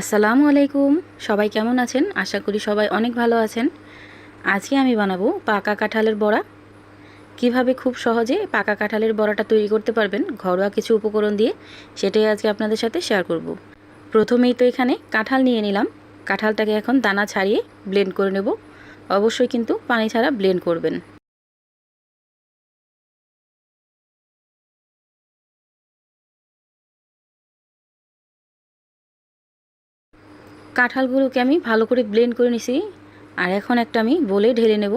আসসালামু আলাইকুম। সবাই কেমন আছেন? আশা করি সবাই অনেক ভালো আছেন। আজকে আমি বানাবো পাকা কাঁঠালের বড়া। কীভাবে খুব সহজে পাকা কাঁঠালের বড়াটা তৈরি করতে পারবেন, ঘরোয়া কিছু উপকরণ দিয়ে, সেটাই আজকে আপনাদের সাথে শেয়ার করব। প্রথমেই তো এখানে কাঁঠাল নিয়ে নিলাম। কাঁঠালটাকে এখন দানা ছাড়িয়ে ব্লেন্ড করে নেব। অবশ্যই কিন্তু পানি ছাড়া ব্লেন্ড করবেন। কাঁঠালগুলোকে আমি ভালো করে ব্লেন্ড করে নিছি। আর এখন একটা আমি বলে ঢেলে নেব।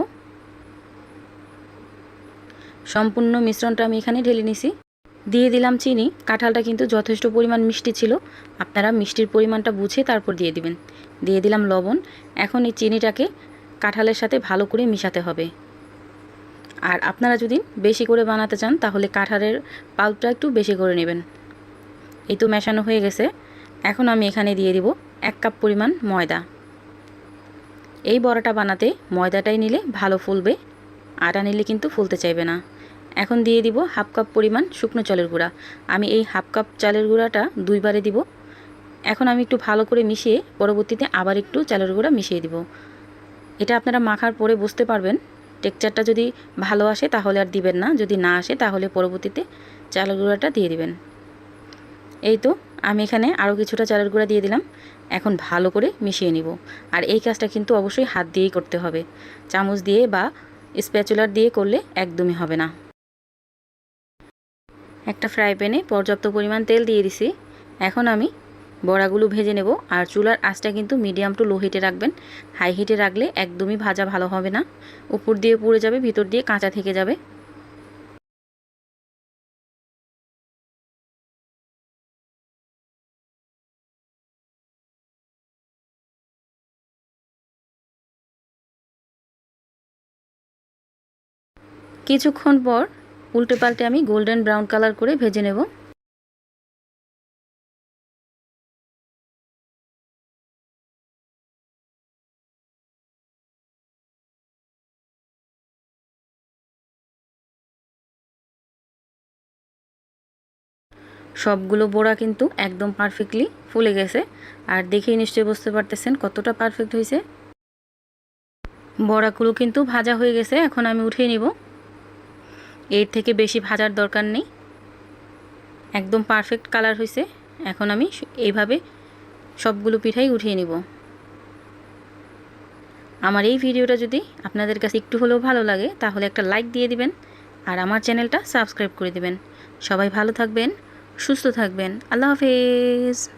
সম্পূর্ণ মিশ্রণটা আমি এখানে ঢেলে নিছি। দিয়ে দিলাম চিনি। কাঁঠালটা কিন্তু যথেষ্ট পরিমাণ মিষ্টি ছিল। আপনারা মিষ্টির পরিমাণটা বুঝে তারপর দিয়ে দিবেন। দিয়ে দিলাম লবণ। এখন এই চিনিটাকে কাঁঠালের সাথে ভালো করে মিশাতে হবে। আর আপনারা যদি বেশি করে বানাতে চান, তাহলে কাঁঠালের পাল্পটা একটু বেশি করে নেবেন। এই তো মেশানো হয়ে গেছে। এখন আমি এখানে দিয়ে দিব এক কাপ পরিমাণ ময়দা। এই বড়াটা বানাতে ময়দাটাই নিলে ভালো ফুলবে, আটা নিলে কিন্তু ফুলতে চাইবে না। এখন দিয়ে দিব হাফ কাপ পরিমাণ শুকনো চালের গুঁড়া। আমি এই হাফ কাপ চালের গুঁড়াটা দুইবারে দিব। এখন আমি একটু ভালো করে মিশিয়ে পরবর্তীতে আবার একটু চালের গুঁড়া মিশিয়ে দিব। এটা আপনারা মাখার পরে বুঝতে পারবেন, টেক্সচারটা যদি ভালো আসে তাহলে আর দিবেন না, যদি না আসে তাহলে পরবর্তীতে চালের গুঁড়াটা দিয়ে দিবেন। এই তো আমি এখানে আরও কিছুটা চালের গুঁড়া দিয়ে দিলাম। এখন ভালো করে মিশিয়ে নিব। আর এই কাজটা কিন্তু অবশ্যই হাত দিয়েই করতে হবে। চামচ দিয়ে বা স্প্যাচুলার দিয়ে করলে একদমই হবে না। একটা ফ্রাই প্যানে পর্যাপ্ত পরিমাণ তেল দিয়ে দিছি। এখন আমি বড়াগুলো ভেজে নেব। আর চুলার আঁচটা কিন্তু মিডিয়াম টু লো হিটে রাখবেন। হাই হিটে রাখলে একদমই ভাজা ভালো হবে না। উপর দিয়ে পুড়ে যাবে, ভিতর দিয়ে কাঁচা থেকে যাবে। কিছুক্ষণ পর উল্টে পাল্টে আমি গোল্ডেন ব্রাউন কালার করে ভেজে নেব। সবগুলো বোড়া কিন্তু একদম পারফেক্টলি ফুলে গেছে। আর দেখেই নিশ্চয়ই বুঝতে পারতেছেন কতটা পারফেক্ট হয়েছে। বড়াগুলো কিন্তু ভাজা হয়ে গেছে, এখন আমি উঠিয়ে নিব। এর থেকে বেশি ভাজার দরকার নেই। একদম পারফেক্ট কালার হয়েছে এখন আমি এইভাবে সবগুলো পিঠাই উঠিয়ে নিব। আমার এই ভিডিওটা যদি আপনাদের কাছে একটু হলেও ভালো লাগে, তাহলে একটা লাইক দিয়ে দিবেন আর আমার চ্যানেলটা সাবস্ক্রাইব করে দিবেন। সবাই ভালো থাকবেন, সুস্থ থাকবেন। আল্লাহ হাফেজ।